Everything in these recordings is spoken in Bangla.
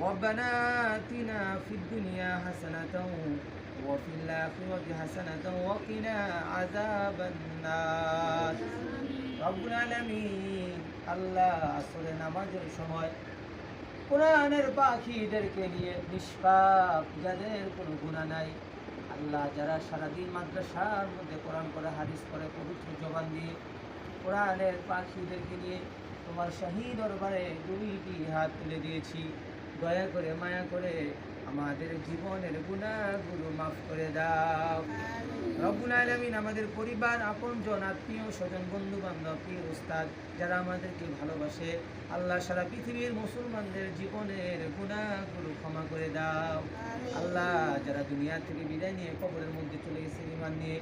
ربنا آتنا في الدنيا حسنة وفي الآخرة حسنة وقنا عذاب النار রব্বুল আলামিন আল্লাহ আসরে নামাজের সময় কোরআনের পাখিদেরকে নিয়ে নিষ্পাপ যাদের কোনো গুণা নাই আল্লাহ যারা সারাদিন মাদ্রাসার মধ্যে কোরআন করে হাদিস করে পবিত্র জবান দিয়ে কোরআনের পাখিদেরকে নিয়ে তোমার শাহী দরবারে দুইটি হাত তুলে দিয়েছি দয়া করে মায়া করে আমাদের জীবনের গুণাগুলো মাফ করে দাও। রব্বুল আলমিন আমাদের পরিবার, আপনজন, আত্মীয়, স্বজন বন্ধু বান্ধব প্রিয় উস্তাদ, যারা আমাদেরকে ভালোবাসে, আল্লাহ সারা পৃথিবীর মুসলমানদের জীবনের গুণাগুলো ক্ষমা করে দাও। আল্লাহ যারা দুনিয়া থেকে বিদায় নিয়ে কবরের মধ্যে চলে গেছে ইমান নিয়ে,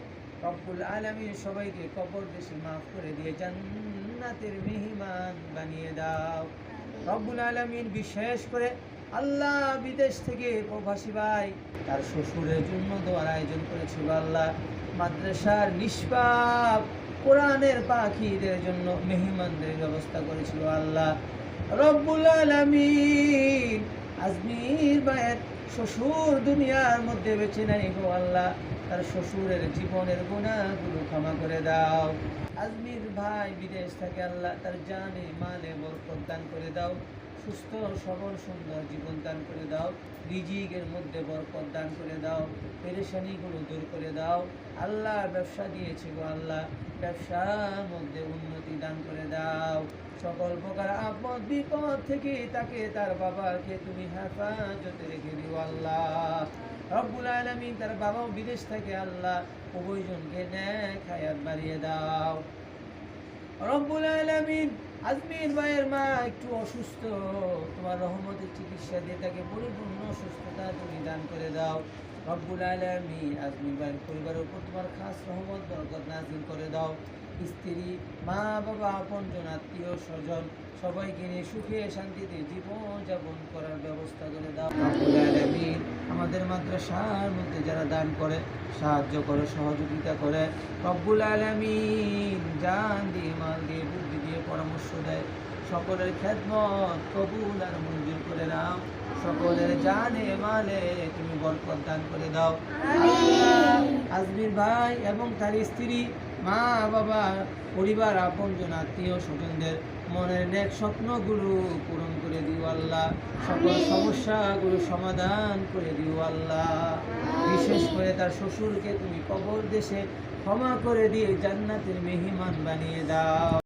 রব্বুল আলমিন সবাইকে কবর দেশে মাফ করে দিয়ে জান্নাতের মেহমান বানিয়ে দাও। রব্বুল আলমিন বিশেষ করে আল্লাহ বিদেশ থেকে প্রবাসী ভাই, তার শ্বশুরের জন্য দোয়ার আয়োজন করেছিল আল্লাহ। মাদ্রাসার নিষ্পাপ কোরআনের পাখিদের জন্য মেহমানদের ব্যবস্থা করেছিল আল্লাহ। রব্বুল আলমিন আজমির ভাইয়ের শ্বশুর দুনিয়ার মধ্যে বেছে নাই গো আল্লাহ। তার শ্বশুরের জীবনের গুণাগুলো ক্ষমা করে দাও। আজমির ভাই বিদেশ থাকে আল্লাহ তার জানে মালে বরকত দান করে দাও। সুস্থ সবল সুন্দর জীবন দান করে দাও। রিজিকের মধ্যে বরকত দান করে দাও। পেরেশানিগুলো দূর করে দাও। আল্লাহ ব্যবসা দিয়েছে গো আল্লাহ। ব্যবসার মধ্যে উন্নতি দান করে দাও। সকল প্রকার আপদ বিপদ থেকে তাকে তার বাবাকে তুমি হেফাজতে রেখে দিও আল্লাহ। রব্বুল আলমিন তার বাবাও বিদেশ থেকে আল্লাহ উভয়জনকে ন্যায় খায়াত বাড়িয়ে দাও। রব্বুল আলমিন, আজমির ভাইয়ের মা একটু অসুস্থ, তোমার রহমতের চিকিৎসা দিয়ে তাকে পরিপূর্ণ সুস্থতা তুমি দান করে দাও। রব্বুল আলমিন, আজমির ভাইয়ের পরিবারের উপর তোমার খাস রহমত, বরকত নাজিল করে দাও। স্ত্রী, মা, বাবা, আপনজন, আত্মীয়, স্বজন, সবাইকে নিয়ে সুখে শান্তিতে জীবন যাপন করার ব্যবস্থা করে দাও। রব্বুল আলমিন মাদ্রাসার মধ্যে যারা দান করে সাহায্য করে সহযোগিতা করে রব্বুল আলমিন জান দিয়ে মাল দিয়ে বুদ্ধি দিয়ে পরামর্শ দেয়। সকলের খ্যাতমত কবুল আর মঞ্জুর করে নাও। সকলের জানে মালে তুমি বরকত দান করে দাও। আজমির ভাই এবং তার স্ত্রী মা বাবা পরিবার আপনজন আত্মীয় স্বজনদের মনের নেক স্বপ্নগুলো পূরণ করে দিও আল্লাহ। সকল সমস্যাগুলো সমাধান করে দিও আল্লাহ। বিশেষ করে তার শ্বশুরকে তুমি কবর দেশে ক্ষমা করে দিয়ে জান্নাতের মেহমান বানিয়ে দাও।